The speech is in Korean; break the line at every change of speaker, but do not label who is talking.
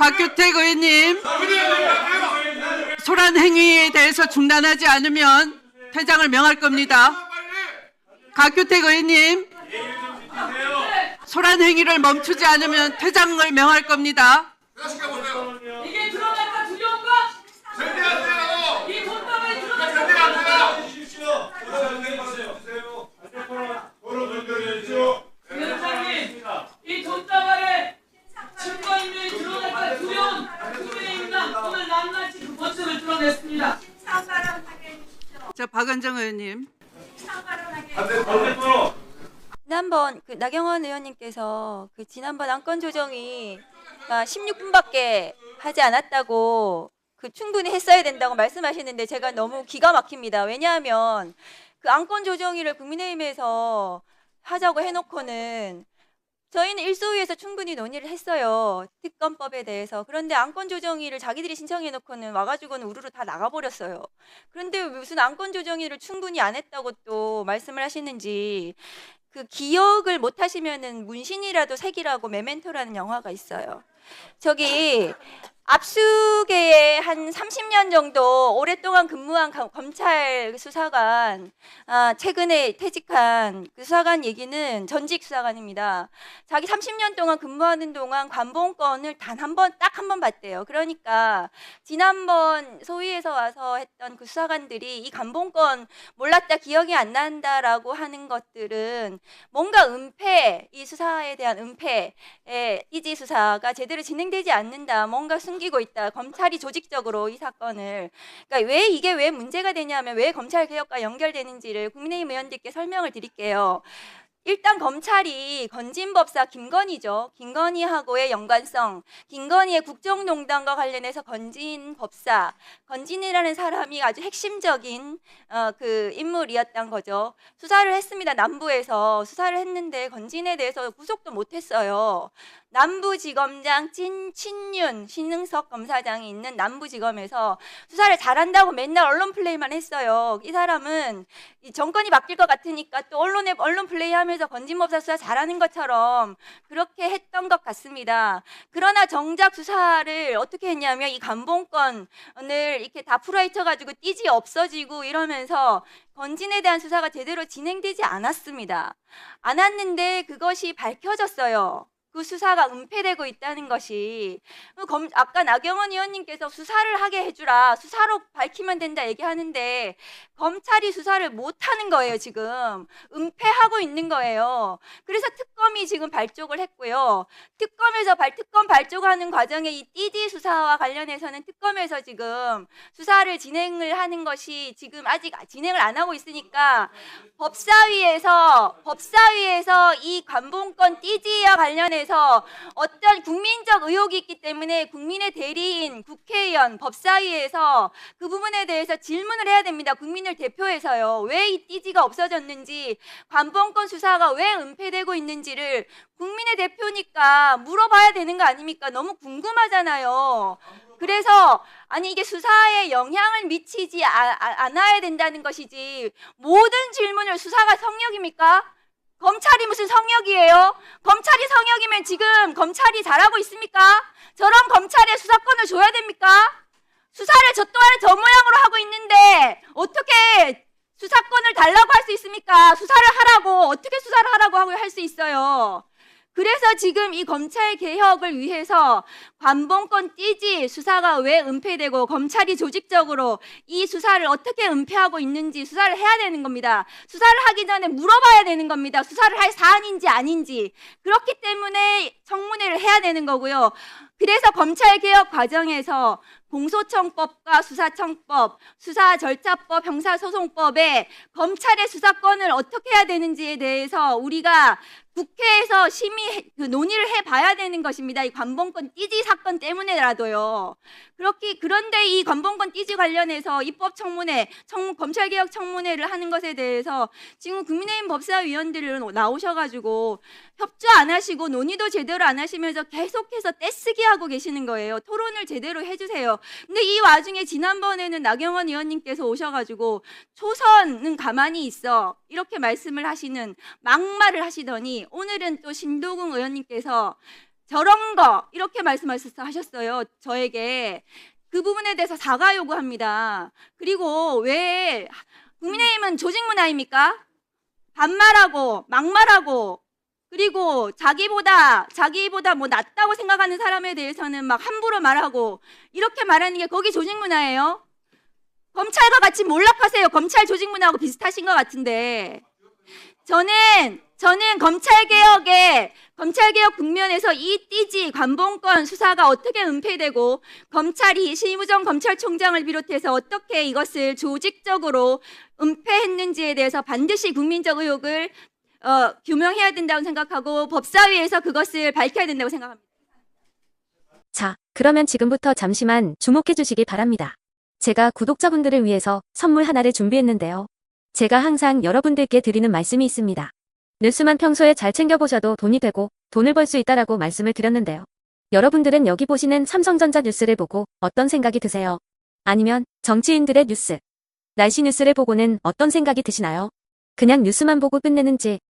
곽규택 의원님, 소란 행위에 대해서 중단하지 않으면 퇴장을 명할 겁니다. 곽규택 의원님, 소란 행위를 멈추지 않으면 퇴장을 명할 겁니다.
이게 들어갈까 두려운가? 이 돈방에 들어갈까 위원장님 이 돈다발에 증거인멸이 들어갈까 두려운 국민의힘당 오늘 낱낱이 그 모습을 드러냈습니다.
자, 박은정 의원님.
지난번 그 나경원 의원님께서 그 지난번 안건 조정이 16분밖에 하지 않았다고 그 충분히 했어야 된다고 말씀하시는데 제가 너무 기가 막힙니다. 왜냐하면 그 안건 조정위를 국민의힘에서 하자고 해놓고는 저희는 일소위에서 충분히 논의를 했어요. 특검법에 대해서. 그런데 안건 조정위를 자기들이 신청해 놓고는 와가지고는 우르르 다 나가버렸어요. 그런데 무슨 안건 조정위를 충분히 안 했다고 또 말씀을 하시는지 그 기억을 못 하시면은 문신이라도 색이라고 메멘토라는 영화가 있어요. 저기 압수계에 한 30년 정도 오랫동안 근무한 가- 검찰 수사관 아, 최근에 퇴직한 그 수사관 얘기는 전직 수사관입니다. 자기 30년 동안 근무하는 동안 관봉권을 단 한 번 딱 한번 받대요. 그러니까 지난번 소위에서 와서 했던 그 수사관들이 이 관봉권 몰랐다 기억이 안 난다라고 하는 것들은 뭔가 은폐 이 수사에 대한 은폐 의 이지 수사가 제대로 진행되지 않는다 뭔가 숨기고 있다 검찰이 조직적으로 이 사건을 그러니까 왜 이게 왜 문제가 되냐면 왜 검찰 개혁과 연결되는지를 국민의힘 의원들께 설명을 드릴게요. 일단 검찰이 건진법사 김건희죠. 김건희하고의 연관성, 김건희의 국정농단과 관련해서 건진법사, 건진이라는 사람이 아주 핵심적인 어, 그 인물이었던 거죠. 수사를 했습니다. 남부에서 수사를 했는데 건진에 대해서 구속도 못했어요. 남부지검장 찐 친윤 신능석 검사장이 있는 남부지검에서 수사를 잘한다고 맨날 언론 플레이만 했어요. 이 사람은 이 정권이 바뀔 것 같으니까 또 언론에 언론 플레이하면서 건진법사 수사 잘하는 것처럼 그렇게 했던 것 같습니다. 그러나 정작 수사를 어떻게 했냐면 이 감봉권을 이렇게 다 풀어헤쳐가지고 띠지 없어지고 이러면서 건진에 대한 수사가 제대로 진행되지 않았습니다. 않았는데 그것이 밝혀졌어요. 그 수사가 은폐되고 있다는 것이. 그 검, 아까 나경원 의원님께서 수사를 하게 해주라 수사로 밝히면 된다 얘기하는데 검찰이 수사를 못하는 거예요 지금. 은폐하고 있는 거예요. 그래서 특검이 지금 발족을 했고요. 특검에서 발 특검 발족하는 과정에 이 띠디 수사와 관련해서는 특검에서 지금 수사를 진행을 하는 것이 지금 아직 진행을 안 하고 있으니까 법사위에서 법사위에서 이 관봉권 띠지와 관련해 서 어떤 국민적 의혹이 있기 때문에 국민의 대리인 국회의원 법사위에서 그 부분에 대해서 질문을 해야 됩니다. 국민을 대표해서요. 왜 이 띠지가 없어졌는지 관봉권 수사가 왜 은폐되고 있는지를 국민의 대표니까 물어봐야 되는 거 아닙니까? 너무 궁금하잖아요. 그래서 아니 이게 수사에 영향을 미치지 아- 아- 않아야 된다는 것이지 모든 질문을 수사가 성역입니까? 검찰이 무슨 성역이에요? 검찰이 성역이면 지금 검찰이 잘하고 있습니까? 저런 검찰에 수사권을 줘야 됩니까? 수사를 저 또한 저 모양으로 하고 있는데 어떻게 수사권을 달라고 할 수 있습니까? 수사를 하라고 어떻게 수사를 하라고 하고 할 수 있어요? 그래서 지금 이 검찰 개혁을 위해서 관봉권 띠지 수사가 왜 은폐되고 검찰이 조직적으로 이 수사를 어떻게 은폐하고 있는지 수사를 해야 되는 겁니다. 수사를 하기 전에 물어봐야 되는 겁니다. 수사를 할 사안인지 아닌지. 그렇기 때문에 청문회를 해야 되는 거고요. 그래서 검찰 개혁 과정에서 공소청법과 수사청법, 수사절차법, 형사소송법에 검찰의 수사권을 어떻게 해야 되는지에 대해서 우리가 국회에서 심의 그 논의를 해봐야 되는 것입니다. 이 관봉권 띠지 사건 때문에라도요. 그렇게 그런데 이 관봉권 띠지 관련해서 입법 청문회, 청, 검찰개혁 청문회를 하는 것에 대해서 지금 국민의힘 법사위원들은 나오셔가지고 협조 안 하시고 논의도 제대로 안 하시면서 계속해서 떼쓰기 하고 계시는 거예요. 토론을 제대로 해주세요. 근데 이 와중에 지난번에는 나경원 의원님께서 오셔가지고 초선은 가만히 있어 이렇게 말씀을 하시는 막말을 하시더니 오늘은 또 신도궁 의원님께서 저런 거 이렇게 말씀하셨어요. 저에게 그 부분에 대해서 사과 요구합니다. 그리고 왜 국민의힘은 조직 문화입니까? 반말하고 막말하고 그리고 자기보다 자기보다 뭐 낫다고 생각하는 사람에 대해서는 막 함부로 말하고 이렇게 말하는 게 거기 조직 문화예요? 검찰과 같이 몰락하세요. 검찰 조직 문화하고 비슷하신 것 같은데 저는 저는 검찰 개혁에 검찰 개혁 국면에서 이 띠지 관봉권 수사가 어떻게 은폐되고 검찰이 심우정 검찰총장을 비롯해서 어떻게 이것을 조직적으로 은폐했는지에 대해서 반드시 국민적 의혹을 어, 규명해야 된다고 생각하고 법사위에서 그것을 밝혀야 된다고 생각합니다.
자, 그러면 지금부터 잠시만 주목해 주시기 바랍니다. 제가 구독자분들을 위해서 선물 하나를 준비했는데요. 제가 항상 여러분들께 드리는 말씀이 있습니다. 뉴스만 평소에 잘 챙겨보셔도 돈이 되고 돈을 벌 수 있다라고 말씀을 드렸는데요. 여러분들은 여기 보시는 삼성전자 뉴스를 보고 어떤 생각이 드세요? 아니면 정치인들의 뉴스, 날씨 뉴스를 보고는 어떤 생각이 드시나요? 그냥 뉴스만 보고 끝내는지